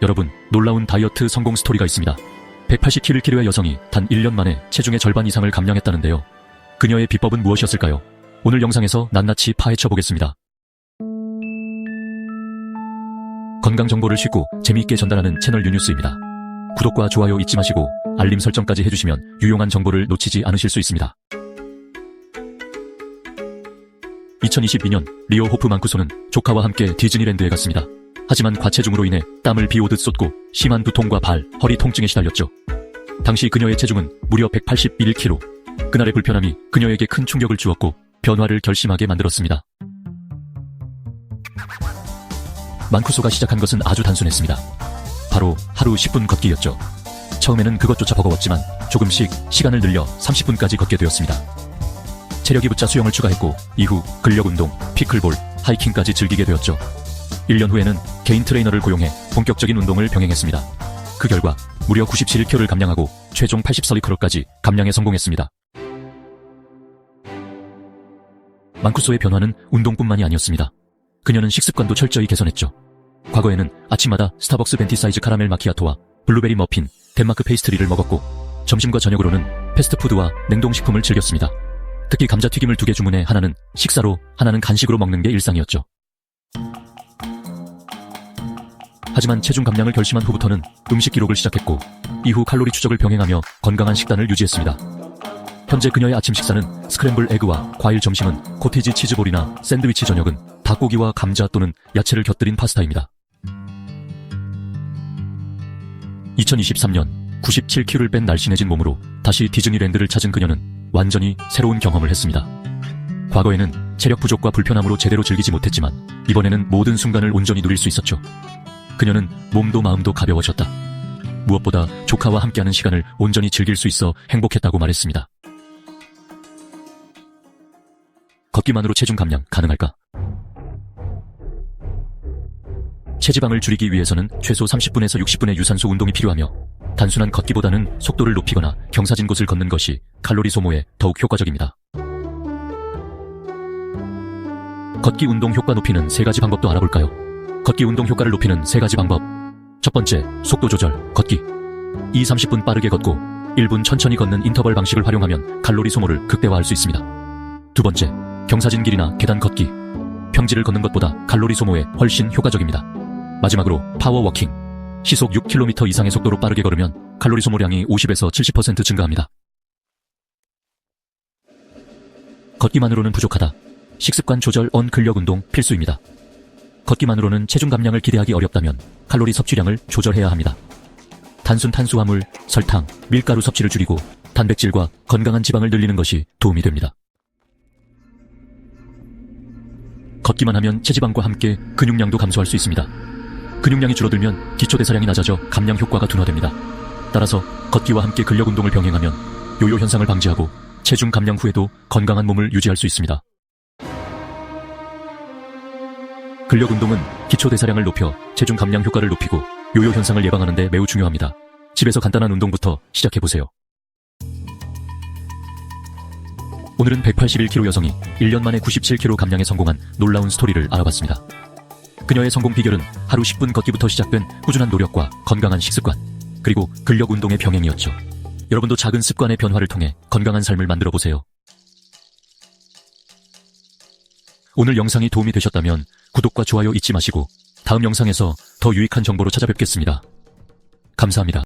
여러분, 놀라운 다이어트 성공 스토리가 있습니다. 180kg의 여성이 단 1년 만에 체중의 절반 이상을 감량했다는데요. 그녀의 비법은 무엇이었을까요? 오늘 영상에서 낱낱이 파헤쳐 보겠습니다. 건강 정보를 쉽고 재미있게 전달하는 채널 유뉴스입니다. 구독과 좋아요 잊지 마시고 알림 설정까지 해주시면 유용한 정보를 놓치지 않으실 수 있습니다. 2022년 리오 호프 만쿠소는 조카와 함께 디즈니랜드에 갔습니다. 하지만 과체중으로 인해 땀을 비오듯 쏟고 심한 두통과 발, 허리 통증에 시달렸죠. 당시 그녀의 체중은 무려 181kg. 그날의 불편함이 그녀에게 큰 충격을 주었고 변화를 결심하게 만들었습니다. 만쿠소가 시작한 것은 아주 단순했습니다. 바로 하루 10분 걷기였죠. 처음에는 그것조차 버거웠지만 조금씩 시간을 늘려 30분까지 걷게 되었습니다. 체력이 붙자 수영을 추가했고 이후 근력 운동, 피클볼, 하이킹까지 즐기게 되었죠. 1년 후에는 개인 트레이너를 고용해 본격적인 운동을 병행했습니다. 그 결과 무려 97kg를 감량하고 최종 80서리크로까지 감량에 성공했습니다. 만쿠소의 변화는 운동뿐만이 아니었습니다. 그녀는 식습관도 철저히 개선했죠. 과거에는 아침마다 스타벅스 벤티 사이즈 카라멜 마키아토와 블루베리 머핀, 덴마크 페이스트리를 먹었고 점심과 저녁으로는 패스트푸드와 냉동식품을 즐겼습니다. 특히 감자튀김을 두 개 주문해 하나는 식사로 하나는 간식으로 먹는 게 일상이었죠. 하지만 체중 감량을 결심한 후부터는 음식 기록을 시작했고 이후 칼로리 추적을 병행하며 건강한 식단을 유지했습니다. 현재 그녀의 아침 식사는 스크램블 에그와 과일 점심은 코티지 치즈볼이나 샌드위치 저녁은 닭고기와 감자 또는 야채를 곁들인 파스타입니다. 2023년 97kg를 뺀 날씬해진 몸으로 다시 디즈니랜드를 찾은 그녀는 완전히 새로운 경험을 했습니다. 과거에는 체력 부족과 불편함으로 제대로 즐기지 못했지만 이번에는 모든 순간을 온전히 누릴 수 있었죠. 그녀는 몸도 마음도 가벼워졌다. 무엇보다 조카와 함께하는 시간을 온전히 즐길 수 있어 행복했다고 말했습니다. 걷기만으로 체중 감량 가능할까? 체지방을 줄이기 위해서는 최소 30분에서 60분의 유산소 운동이 필요하며 단순한 걷기보다는 속도를 높이거나 경사진 곳을 걷는 것이 칼로리 소모에 더욱 효과적입니다. 걷기 운동 효과 높이는 세 가지 방법도 알아볼까요? 걷기 운동 효과를 높이는 세 가지 방법. 첫 번째, 속도 조절, 걷기. 2, 30분 빠르게 걷고 1분 천천히 걷는 인터벌 방식을 활용하면 칼로리 소모를 극대화할 수 있습니다. 두 번째, 경사진 길이나 계단 걷기. 평지를 걷는 것보다 칼로리 소모에 훨씬 효과적입니다. 마지막으로 파워워킹. 시속 6km 이상의 속도로 빠르게 걸으면 칼로리 소모량이 50에서 70% 증가합니다. 걷기만으로는 부족하다. 식습관 조절 언 근력 운동 필수입니다. 걷기만으로는 체중 감량을 기대하기 어렵다면 칼로리 섭취량을 조절해야 합니다. 단순 탄수화물, 설탕, 밀가루 섭취를 줄이고 단백질과 건강한 지방을 늘리는 것이 도움이 됩니다. 걷기만 하면 체지방과 함께 근육량도 감소할 수 있습니다. 근육량이 줄어들면 기초대사량이 낮아져 감량 효과가 둔화됩니다. 따라서 걷기와 함께 근력 운동을 병행하면 요요 현상을 방지하고 체중 감량 후에도 건강한 몸을 유지할 수 있습니다. 근력 운동은 기초 대사량을 높여 체중 감량 효과를 높이고 요요 현상을 예방하는 데 매우 중요합니다. 집에서 간단한 운동부터 시작해 보세요. 오늘은 181kg 여성이 1년 만에 97kg 감량에 성공한 놀라운 스토리를 알아봤습니다. 그녀의 성공 비결은 하루 10분 걷기부터 시작된 꾸준한 노력과 건강한 식습관, 그리고 근력 운동의 병행이었죠. 여러분도 작은 습관의 변화를 통해 건강한 삶을 만들어 보세요. 오늘 영상이 도움이 되셨다면 구독과 좋아요 잊지 마시고 다음 영상에서 더 유익한 정보로 찾아뵙겠습니다. 감사합니다.